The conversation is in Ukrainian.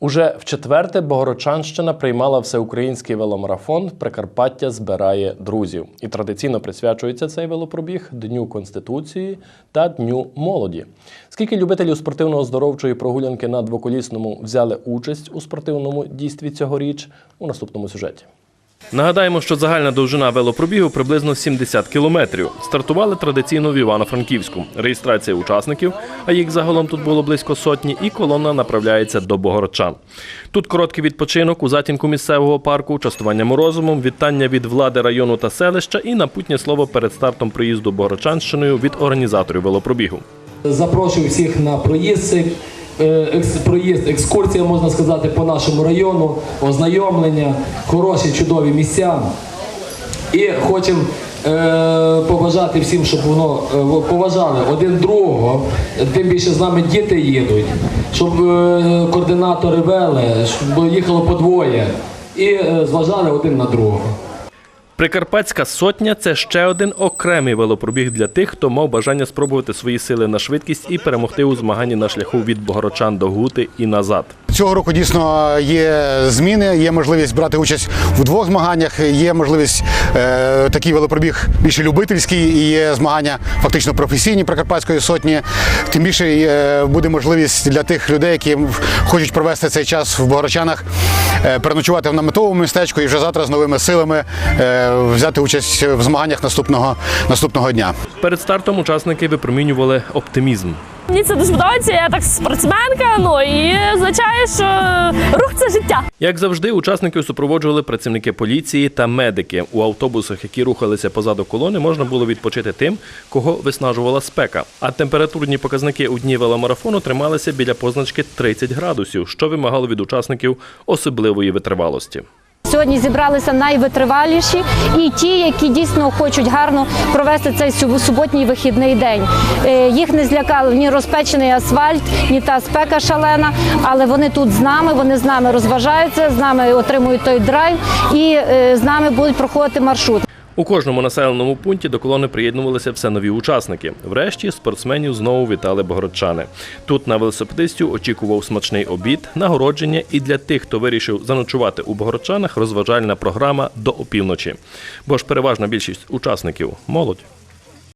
Уже в четверте Богородчанщина приймала всеукраїнський веломарафон Прикарпаття збирає друзів. І традиційно присвячується цей велопробіг Дню Конституції та Дню молоді. Скільки любителів спортивно-оздоровчої прогулянки на двоколісному взяли участь у спортивному дійстві цьогоріч у наступному сюжеті. Нагадаємо, що загальна довжина велопробігу приблизно 70 кілометрів. Стартували традиційно в Івано-Франківську. Реєстрація учасників, а їх загалом тут було близько сотні, і колона направляється до Богородчан. Тут короткий відпочинок у затінку місцевого парку, частування морозумом, вітання від влади району та селища і напутнє слово перед стартом приїзду Богородчанщиною від організаторів велопробігу. Запрошую всіх на проїзд, екс- проїзд, екскурсія, можна сказати, по нашому району, ознайомлення, хороші, чудові місця. І хочемо е, побажати всім, щоб воно е, поважали один другого, тим більше з нами діти їдуть, щоб е, координатори вели, щоб їхало по двоє і е, зважали один на другого. Прикарпатська сотня це ще один окремий велопробіг для тих, хто мав бажання спробувати свої сили на швидкість і перемогти у змаганні на шляху від Богорочан до Гути і назад. Цього року дійсно є зміни, є можливість брати участь в двох змаганнях, є можливість е, такий велопробіг більше любительський і є змагання фактично професійні Прикарпатської сотні. Тим більше е, буде можливість для тих людей, які хочуть провести цей час в Богородчанах, е, переночувати в наметовому містечку і вже завтра з новими силами е, взяти участь в змаганнях наступного, наступного дня. Перед стартом учасники випромінювали оптимізм. Мені це дуже подобається, я так спортсменка, ну і означає, що рух це життя. Як завжди, учасників супроводжували працівники поліції та медики. У автобусах, які рухалися позаду колони, можна було відпочити тим, кого виснажувала спека. А температурні показники у дні веломарафону трималися біля позначки 30 градусів, що вимагало від учасників особливої витривалості. Сьогодні зібралися найвитриваліші і ті, які дійсно хочуть гарно провести цей суботній вихідний день. Е, Їх не злякали ні розпечений асфальт, ні та спека шалена, але вони тут з нами, вони з нами розважаються, з нами отримують той драйв і е, з нами будуть проходити маршрут. У кожному населеному пункті до колони приєднувалися все нові учасники. Врешті спортсменів знову вітали богородчани. Тут на велосипедистів очікував смачний обід, нагородження і для тих, хто вирішив заночувати у Богородчанах, розважальна програма до опівночі. Бо ж переважна більшість учасників молодь.